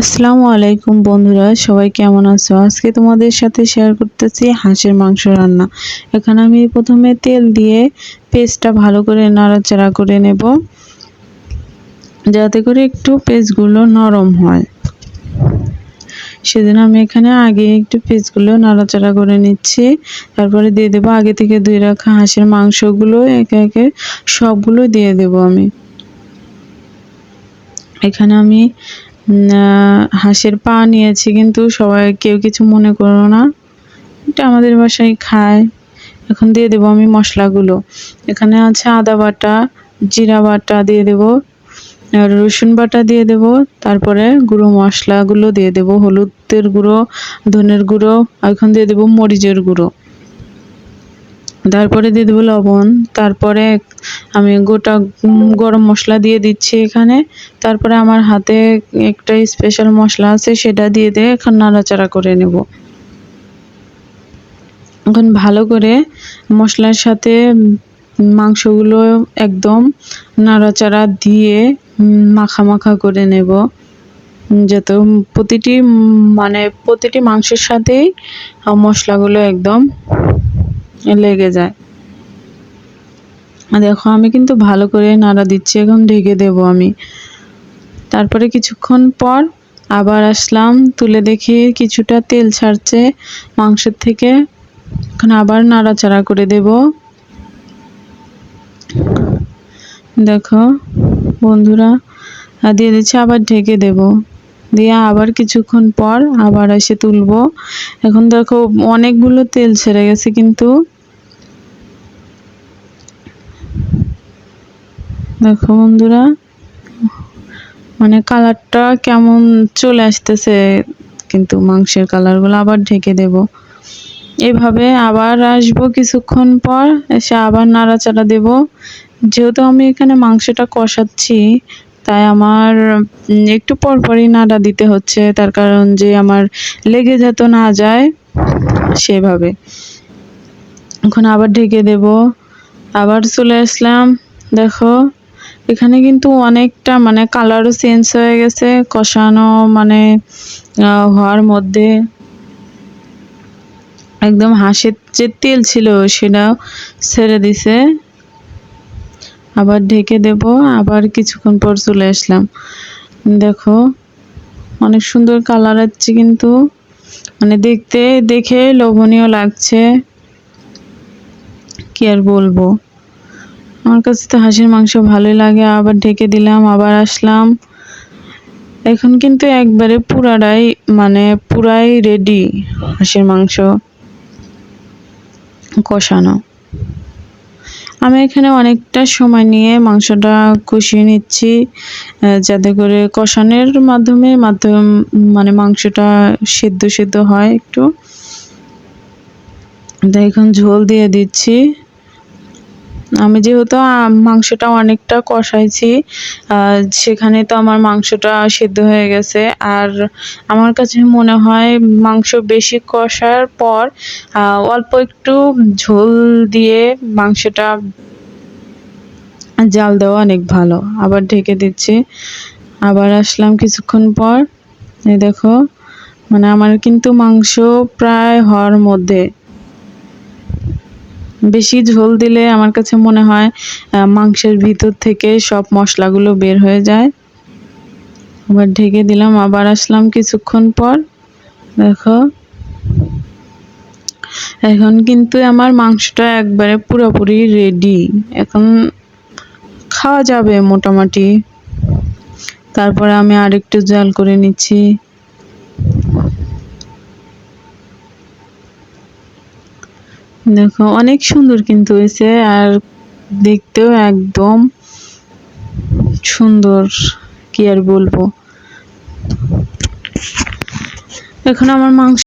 আসসালামু আলাইকুম বন্ধুরা, সবাই কেমন আছো? আজকে তোমাদের সাথে শেয়ার করতেছি হাঁসের মাংস রান্না। এখানে আমি প্রথমে তেল দিয়ে পেস্টটা ভালো করে নাড়াচাড়া করে নেব, যাতে করে একটু পেস্টগুলো নরম হয়। সেদিন আমি এখানে আগে একটু পেস্টগুলো নাড়াচাড়া করে নিচ্ছি, তারপরে দিয়ে দেবো আগে থেকে দুই রাখা হাঁসের মাংসগুলো, একে একে সবগুলো দিয়ে দেব আমি। এখানে আমি হাঁসের পা নিয়েছি, কিন্তু সবাই কেউ কিছু মনে করো না। এটা আমাদের বাসায় খায়। এখন দিয়ে দেবো আমি মশলাগুলো। এখানে আছে আদা বাটা, জিরা বাটা দিয়ে দেবো রসুন বাটা দিয়ে দেব, তারপরে গুঁড়ো মশলাগুলো দিয়ে দেব, হলুদের গুঁড়ো, ধনের গুঁড়ো এখন দিয়ে দেবো মরিচের গুঁড়ো। তারপরে দিয়ে দেবো লবণ, তারপরে আমি গোটা গরম মশলা দিয়ে দিচ্ছি এখানে। তারপরে আমার হাতে একটা স্পেশাল মশলা আছে, সেটা দিয়ে দিয়ে এখন নাড়াচাড়া করে নেব। এখন ভালো করে মশলার সাথে মাংসগুলো একদম নাড়াচাড়া দিয়ে মাখা মাখা করে নেব। যাতে প্রতিটি মানে প্রতিটি মাংসের সাথেই মশলাগুলো একদম লেগে যায়। দেখো, আমি কিন্তু ভালো করে নাড়া দিচ্ছি, এখন ঢেকে দেব আমি। তারপরে কিছুক্ষণ পর আবার আসলাম, তুলে দেখি কিছুটা তেল ছাড়ছে মাংসের থেকে। এখন আবার নাড়াচাড়া করে দেব। দেখো, বন্ধুরা দিয়ে দিচ্ছি, আবার ঢেকে দেব। দিয়ে আবার কিছুক্ষণ পর আবার এসে তুলবো। এখন দেখো, অনেকগুলো তেল ছেড়ে গেছে কিন্তু। দেখো বন্ধুরা মানে কালারটা কেমন চলে আসতেছে, কিন্তু মাংসের কালারগুলো আবার ঢেকে দেব। এভাবে আবার আসব কিছুক্ষণ পর, এসে আবার নাড়াচাড়া দেব। যেহেতু আমি এখানে মাংসটা কষাচ্ছি, তাই আমার একটু পরপরই নাড়া দিতে হচ্ছে। তার কারণ যে আমার লেগে যেত না যায়, সেভাবে। এখন আবার ঢেকে দেব। আবার চলে আসলাম, দেখো। এখানে কিন্তু অনেকটা মানে কালারও চেঞ্জ হয়ে গেছে, কষানো মানে হওয়ার মধ্যে। একদম হাঁসের যে তেল ছিল সেটা ছেড়ে দিছে। আবার ঢেকে দেব, আবার কিছুক্ষণ পর চলে আসলাম। দেখো, অনেক সুন্দর কালার হচ্ছে কিন্তু। মানে দেখতে, দেখে লোভনীয় লাগছে। কি আর বলব? আমার কাছে তো হাঁসের মাংস ভালোই লাগে, আবার ঢেকে দিলাম, আবার আসলাম। এখন কিন্তু একবারে পুরাটাই মানে পুরাই রেডি হাঁসের মাংস কষানো। আমি এখানে অনেকটা সময় নিয়ে মাংসটা কষিয়ে নিচ্ছি যাতে করে কষানোর মাধ্যমে মাধ্যম মানে মাংসটা সেদ্ধ সেদ্ধ হয় একটু। এখন ঝোল দিয়ে দিচ্ছি। আমি যেহেতু মাংসটা অনেকটা কষাইছি সেখানে তো আমার মাংসটা সেদ্ধ হয়ে গেছে। আর আমার কাছে মনে হয় মাংস বেশি কষার পর অল্প একটু ঝোল দিয়ে মাংসটা জাল দেওয়া অনেক ভালো। আবার ঢেকে দিচ্ছি। আবার আসলাম কিছুক্ষণ পর। এই দেখো মানে আমার কিন্তু মাংস প্রায় হওয়ার মধ্যে। বেশি ঝোল দিলে আমার কাছে মনে হয় মাংসের ভিতর থেকে সব মশলাগুলো বের হয়ে যায়। আবার ঢেকে দিলাম, আবার আসলাম কিছুক্ষণ পর। দেখো। এখন কিন্তু আমার মাংসটা একবারে পুরোপুরি রেডি এখন খাওয়া যাবে মোটামুটি। তারপরে আমি আরেকটু জাল করে নিচ্ছি। দেখো, অনেক সুন্দর কিন্তু হয়েছে আর দেখতেও একদম সুন্দর, কি আর বলব। এখন আমার মাংস